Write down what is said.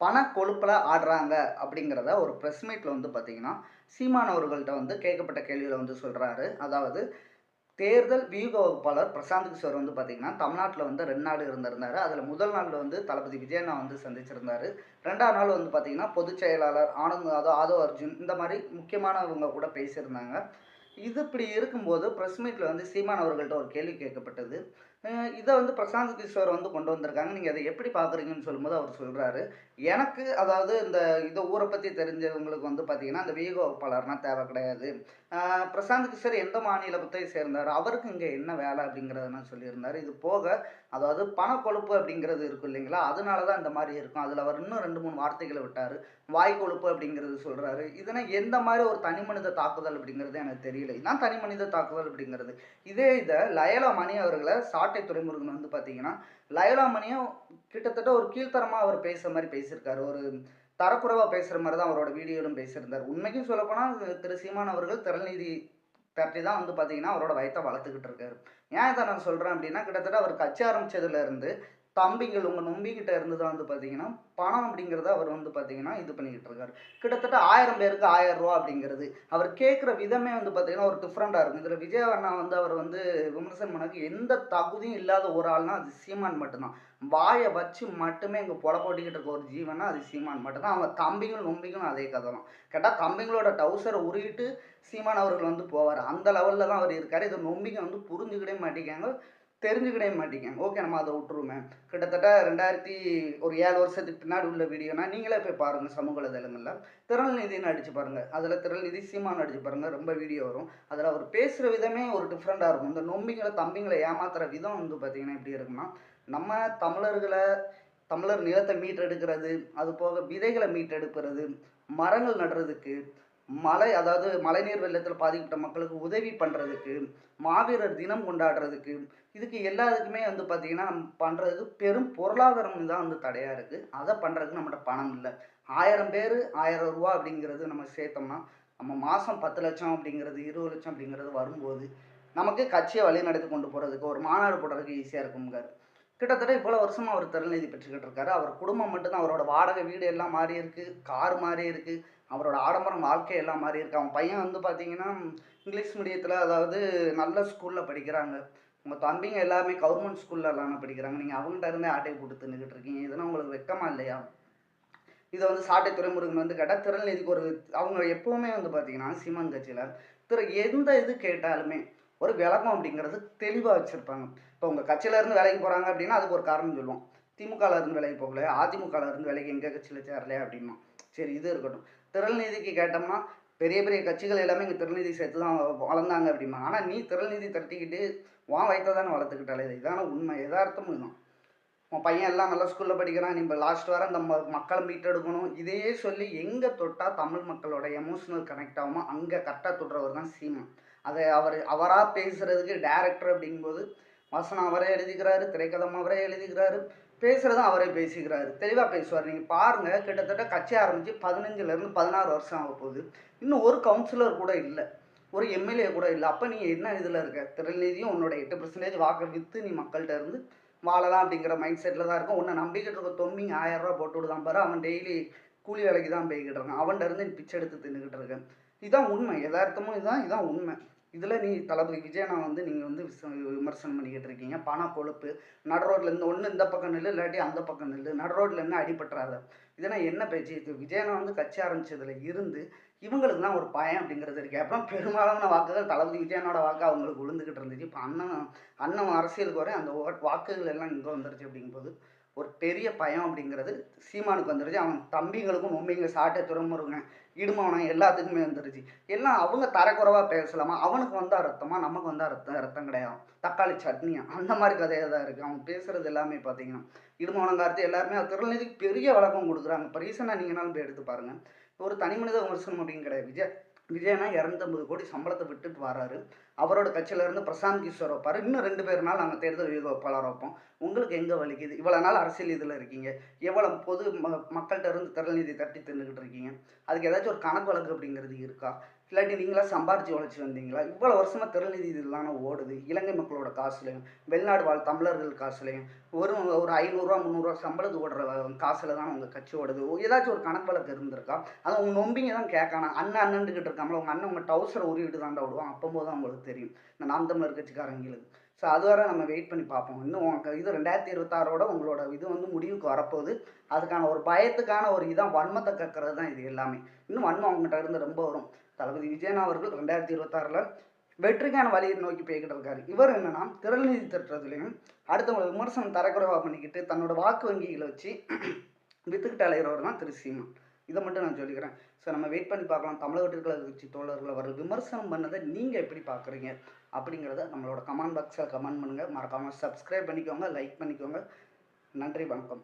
பண கொழுப்பில் ஆடுறாங்க அப்படிங்கிறத ஒரு ப்ரெஸ் மீட்டில் வந்து பார்த்தீங்கன்னா சீமான் அவர்கள்ட்ட வந்து கேட்கப்பட்ட கேள்வியில் வந்து சொல்கிறாரு அதாவது தேர்தல் வியூக வகுப்பாளர் பிரசாந்த் கிஷோர் வந்து பார்த்தீங்கன்னா தமிழ்நாட்டில் வந்து ரெண்டு நாள் இருந்திருந்தார். அதில் முதல் நாளில் வந்து தளபதி விஜயண்ணா வந்து சந்திச்சிருந்தார். ரெண்டாவது நாள் வந்து பார்த்தீங்கன்னா பொதுச் செயலாளர் ஆனந்த் அதோ ஆதோ அர்ஜுன் இந்த மாதிரி முக்கியமானவங்க கூட பேசியிருந்தாங்க. இது இப்படி இருக்கும்போது ப்ரெஸ் மீட்டில் வந்து சீமான் அவர்கள்ட்ட ஒரு கேள்வி கேட்கப்பட்டது. இதை வந்து பிரசாந்த் கிஷோர் வந்து கொண்டு வந்திருக்காங்க. நீங்கள் அதை எப்படி பார்க்குறீங்கன்னு சொல்லும்போது அவர் சொல்கிறாரு எனக்கு அதாவது இந்த இதை ஊரை பற்றி தெரிஞ்சவங்களுக்கு வந்து பார்த்தீங்கன்னா இந்த வீக வகுப்பாளர்னால் தேவை கிடையாது. பிரசாந்த் கிஷோர் எந்த மாநிலத்தை சேர்ந்தார்? அவருக்கு இங்கே என்ன வேலை அப்படிங்கிறத நான் சொல்லியிருந்தார். இது போக அதாவது பணக்கொழுப்பு அப்படிங்கிறது இருக்கும் இல்லைங்களா? அதனால தான் இந்த மாதிரி இருக்கும். அதில் அவர் இன்னும் ரெண்டு மூணு வார்த்தைகளை விட்டார். வாய் கொழுப்பு அப்படிங்கிறது சொல்கிறாரு இதனை எந்த மாதிரி ஒரு தனி மனித தாக்குதல் அப்படிங்கிறது எனக்கு தெரியல. இதான் தனி மனித தாக்குதல் அப்படிங்கிறது. இதே இதை லயலா மணி அவர்களை சாட்டை துறைமுருகன் வந்து பார்த்தீங்கன்னா லயலாமணியும் கிட்டத்தட்ட ஒரு கீழ்த்தரமாக அவர் பேசுகிற மாதிரி பேசியிருக்காரு. ஒரு தரக்குறைவாக பேசுகிற மாதிரி தான் அவரோட வீடியோலும் பேசியிருந்தார். உண்மைக்கும் சொல்லப்போனால் திரு சீமான் அவர்கள் திறநீதி திரட்டி தான் வந்து பார்த்தீங்கன்னா அவரோட வயத்தை வளர்த்துக்கிட்டு இருக்காரு. ஏன் இதை நான் சொல்கிறேன் அப்படின்னா கிட்டத்தட்ட அவர் கட்சி ஆரம்பித்ததுலேருந்து தம்பிகள் உங்கள் நம்பிக்கிட்ட இருந்து தான் வந்து பார்த்தீங்கன்னா பணம் அப்படிங்கிறத அவர் வந்து பார்த்தீங்கன்னா இது பண்ணிக்கிட்டு இருக்காரு. கிட்டத்தட்ட ஆயிரம் பேருக்கு ஆயிரம் ரூபா அப்படிங்கிறது. அவர் கேட்குற விதமே வந்து பார்த்தீங்கன்னா ஒரு டிஃப்ரெண்ட்டாக இருக்கும். இதில் விஜய் அண்ணா வந்து அவர் வந்து விமர்சனம் பண்ணக்கு எந்த தகுதியும் இல்லாத ஒரு ஆள்னா அது சீமான் மட்டும்தான். வாயை வச்சு மட்டுமே இங்கே பொல போட்டிக்கிட்டு இருக்க ஒரு ஜீவனா அது சீமான் மட்டும்தான். அவங்க தம்பிங்களும் நொம்பிங்களும் அதே கதை தான் கேட்டால் தம்பிங்களோட டவுசரை உருகிட்டு சீமான் அவர்கள் வந்து போவார். அந்த லெவலில் தான் அவர் இருக்கார். இதை நொம்பிங்க வந்து புரிஞ்சுக்கிடவே மாட்டேங்காங்க தெரிஞ்சுக்கிடவே மாட்டேங்க. ஓகே நம்ம அதை விட்டுருவோமே. கிட்டத்தட்ட ரெண்டாயிரத்தி ஒரு ஏழு வருஷத்துக்கு பின்னாடி உள்ள வீடியோனா நீங்களே போய் பாருங்கள் சமூக வலைதளங்களில். திறல்நிதின்னு அடிச்சு பாருங்கள் அதில் திறல்நிதி சீமான் அடிச்சு பாருங்கள் ரொம்ப வீடியோ வரும். அதில் அவர் பேசுகிற விதமே ஒரு டிஃப்ரெண்ட்டாக இருக்கும். இந்த நொம்பிங்களை தம்பிங்களை ஏமாத்துற விதம் வந்து பார்த்திங்கன்னா எப்படி இருக்குன்னா நம்ம தமிழர்களை தமிழர் நிலத்தை மீட்டெடுக்கிறது அது போக விதைகளை மீட்டெடுக்கிறது மரங்கள் நடுறதுக்கு மழை அதாவது மழைநீர் வெள்ளத்தில் பாதிக்கப்பட்ட மக்களுக்கு உதவி பண்ணுறதுக்கு மாவீரர் தினம் கொண்டாடுறதுக்கு இதுக்கு எல்லாத்துக்குமே வந்து பார்த்திங்கன்னா நம்ம பண்ணுறதுக்கு பெரும் பொருளாதாரம் தான் வந்து தடையாக இருக்குது அதை பண்ணுறதுக்கு நம்மகிட்ட பணம் இல்லை. ஆயிரம் பேர் ஆயிரம் ரூபா அப்படிங்கிறது நம்ம சேர்த்தோம்னா நம்ம மாதம் பத்து லட்சம் அப்படிங்கிறது இருபது லட்சம் அப்படிங்கிறது வரும்போது நமக்கு கட்சியை வழி நடத்தி கொண்டு போகிறதுக்கு ஒரு மாநாடு போடுறதுக்கு ஈஸியாக இருக்குங்கார் கிட்டத்தட்ட இவ்வளோ வருஷமாக அவர் திறநிதி பெற்றுக்கிட்டு இருக்காரு. அவர் குடும்பம் மட்டும்தான் அவரோட வாடகை வீடு எல்லாம் மாறி இருக்குது கார் மாறி இருக்குது அவரோட ஆடம்பரம் வாழ்க்கை எல்லாம் மாறி இருக்கு. அவன் பையன் வந்து பார்த்தீங்கன்னா இங்கிலீஷ் மீடியத்தில் அதாவது நல்ல ஸ்கூலில் படிக்கிறாங்க. உங்கள் தம்பிங்க எல்லாமே கவர்மெண்ட் ஸ்கூலில் எல்லாமே படிக்கிறாங்க. நீங்கள் அவங்கள்ட்ட இருந்தே ஆட்டை போட்டு தின்னுக்கிட்டு இருக்கீங்க. இதெல்லாம் உங்களுக்கு வெக்கமா இல்லையா? இதை வந்து சாட்டை துறைமுருகன் வந்து கேட்டால் திறநிதிக்கு ஒரு அவங்க எப்போவுமே வந்து பார்த்தீங்கன்னா சீமான் கட்சியில் திரு எந்த இது கேட்டாலுமே ஒரு விளக்கம் அப்படிங்கிறது தெளிவாக வச்சுருப்பாங்க. இப்போ உங்கள் கட்சியிலேருந்து வேலைக்கு போகிறாங்க அப்படின்னா அதுக்கு ஒரு காரணம் சொல்லுவோம். திமுகலேருந்து வேலைக்கு போகலையா? அதிமுகலேருந்து வேலைக்கு எங்கள் கட்சியில் சேரலையா அப்படின்னா? சரி இது இருக்கட்டும். திரள்நீதிக்கு கேட்டோம்னா பெரிய பெரிய கட்சிகள் எல்லாமே இங்கே திருநிதி சேர்த்து தான் வளர்ந்தாங்க அப்படிமா. ஆனால் நீ திரள்நீதி தட்டிக்கிட்டு வா வயிற்ற தானே வளர்த்துக்கிட்டாலே இதான உண்மை. எதார்த்தமும் இதுதான். உன் பையன் எல்லாம் நல்ல ஸ்கூலில் படிக்கிறான். நீ இப்போ லாஸ்ட் வாரம் அந்த ம- மக்களை மீட்டெடுக்கணும் இதையே சொல்லி எங்கே தொட்டால் தமிழ் மக்களோட எமோஷனல் கனெக்ட் ஆகுமோ அங்கே கரெக்டாக தொடுறவர் தான் சீமான். அதை அவர் அவராக பேசுகிறதுக்கு டேரக்டர் அப்படிங்கும்போது வசனம் அவரே எழுதிக்கிறாரு திரைக்கதம் அவரே எழுதிக்கிறாரு பேசுகிறதும் அவரே பேசிக்கிறாரு. தெளிவாக பேசுவார். நீங்கள் பாருங்கள் கிட்டத்தட்ட கட்சி ஆரம்பித்து பதினஞ்சுலேருந்து பதினாறு வருஷம் ஆக போகுது. இன்னும் ஒரு கவுன்சிலர் கூட இல்லை. ஒரு எம்எல்ஏ கூட இல்லை. அப்போ நீ என்ன இதில் இருக்க? திறநிதியும் உன்னோட எட்டு பர்சன்டேஜ் வாக்கை விற்று நீ மக்கள்கிட்ட இருந்து வாழலாம் அப்படிங்கிற மைண்ட் செட்டில் தான் இருக்கும். உன்னை நம்பிக்கிட்டு இருக்க தொம்பிங்க ஆயிரம் ரூபா போட்டு விடுதான் பாரு. அவன் டெய்லி கூலி வேலைக்கு தான் போய்கிட்டு இருக்கான். அவன்கிட்ட இருந்து நீ பிச்சை எடுத்து தின்னுக்கிட்டு இருக்கேன் இதுதான் உண்மை. யதார்த்தமும் இதுதான் இதுதான் உண்மை. இதில் நீ தளபதி விஜயனா வந்து நீங்கள் வந்து விமர்சனம் பண்ணிக்கிட்டு இருக்கீங்க பண கொழுப்பு நடு ரோட்ல ஒன்று இந்த பக்கம் நில்லு இல்லாட்டி அந்த பக்கம் நில்லு நடு ரோட்டில் என்ன அடிபட்டுறாத? இதெல்லாம் என்ன பேச்சு? இது விஜயனா வந்து கட்சி ஆரம்பிச்சதுல இருந்து இவங்களுக்கு தான் ஒரு பயம் அப்படிங்கிறது இருக்குது அப்புறம் பெரும்பாலான வாக்குகள் தளபதி விஜயனோட வாக்கு அவங்களுக்கு விழுந்துக்கிட்டு இருந்துச்சு. இப்போ அண்ணன் அண்ணன் அரசியலுக்கு வர அந்த வாக்குகள் எல்லாம் இங்கே வந்துருச்சு அப்படிங்கும்போது ஒரு பெரிய பயம் அப்படிங்கிறது சீமானுக்கு வந்துருச்சு. அவன் தம்பிங்களுக்கும் நொம்பிங்க சாட்டை துறமுருங்க இடுமானம் எல்லாத்துக்குமே வந்துருச்சு. எல்லாம் அவங்க தரக்குறைவாக பேசலாமா? அவனுக்கு வந்தால் ரத்தமா? நமக்கு வந்தால் ரத்தம் ரத்தம் கிடையாது? தக்காளி சட்னியா அந்த மாதிரி கதையாக தான் இருக்குது அவன் பேசுறது எல்லாமே பார்த்தீங்கன்னா இடுமானங்காரத்து கார்த்தி எல்லாருமே திருநெல்வேலிக்கு பெரிய வழக்கம் கொடுக்குறாங்க. இப்போ ரீசனாக நீங்களாலும் போய் எடுத்து பாருங்கள் ஒரு தனி மனித விமர்சனம் அப்படின்னு கிடையாது. விஜய் விஜயனா இரநூத்தம்பது கோடி சம்பளத்தை விட்டுட்டு வராரு. அவரோட கட்சியிலேருந்து பிரசாந்த் கிஷோர் வைப்பார். இன்னும் ரெண்டு பேர்னால நாங்கள் தேர்தல் வியூக வேட்பாளர் வைப்போம். உங்களுக்கு எங்கே வலிக்குது? இவ்வளோ நாள் அரசியல் இதில் இருக்கீங்க. எவ்வளோ பொது ம மக்கள்கிட்ட இருந்து திறநிதி தட்டி தின்னுக்கிட்டு இருக்கீங்க. அதுக்கு ஏதாச்சும் ஒரு கணக்கு வழக்கு அப்படிங்கிறது இருக்கா? இல்லாட்டி நீங்களா சம்பாரிச்சு உழைச்சி வந்தீங்களா? இவ்வளோ வருஷமாக திறநிதி இதெல்லாம் ஓடுது. இலங்கை மக்களோட காசுலையும் வெளிநாடு வாழ் தமிழர்கள் காசுலையும் ஒரு ஒரு ஐநூறுரூவா முந்நூறுரூவா சம்பளத்து ஓடுற காசில் தான் உங்கள் கட்சி ஓடுது. ஏதாச்சும் ஒரு கணக்கு வழக்கு இருந்திருக்கா? அது உங்கள் நொம்பிங்க தான் கேட்கணும் அண்ணன் அண்ணன்ட்டு இருக்காமல உங்கள் அண்ணன் உங்கள் டவுசரை உருவிட்டு தாண்டா விடுவான் அப்போது தான் உங்களுக்கு தெரியும். இந்த நாம் தமிழர் கட்சிக்காரங்களுக்கு ஸோ அது வரை நம்ம வெயிட் பண்ணி பார்ப்போம். இன்னும் உங்க இது ரெண்டாயிரத்தி இருபத்தாறோட உங்களோட இது வந்து முடிவுக்கு வரப்போகுது. அதுக்கான ஒரு பயத்துக்கான ஒரு இதான் வன்மத்தை கற்கிறது தான் இது எல்லாமே. இன்னும் வன்மம் அவங்ககிட்ட இருந்து ரொம்ப வரும். தளபதி விஜயன் அவர்கள் ரெண்டாயிரத்தி இருபத்தாறில் வெற்றிக்கான வழியை நோக்கி போய்கிட்டு இருக்காரு. இவர் என்னன்னா திறல்நிதி திட்டத்துலையும் அடுத்தவங்க விமர்சனம் தரக்குறைவாக பண்ணிக்கிட்டு தன்னோட வாக்கு வங்கிகளை வச்சு வித்துக்கிட்டு அலைகிறவர் தான் திரு சீமான். இதை மட்டும் நான் சொல்லிக்கிறேன். ஸோ நம்ம வெயிட் பண்ணி பார்க்கலாம். தமிழகத்தில் கட்சி தோழர்கள் அவர்கள் விமர்சனம் பண்ணதை நீங்கள் எப்படி பார்க்குறீங்க? அப்படிங்கிறத நம்மளோட கமெண்ட் பாக்ஸில் கமெண்ட் பண்ணுங்கள் மறக்காமல் சப்ஸ்கிரைப் பண்ணிக்கோங்க லைக் பண்ணிக்கோங்க. நன்றி வணக்கம்.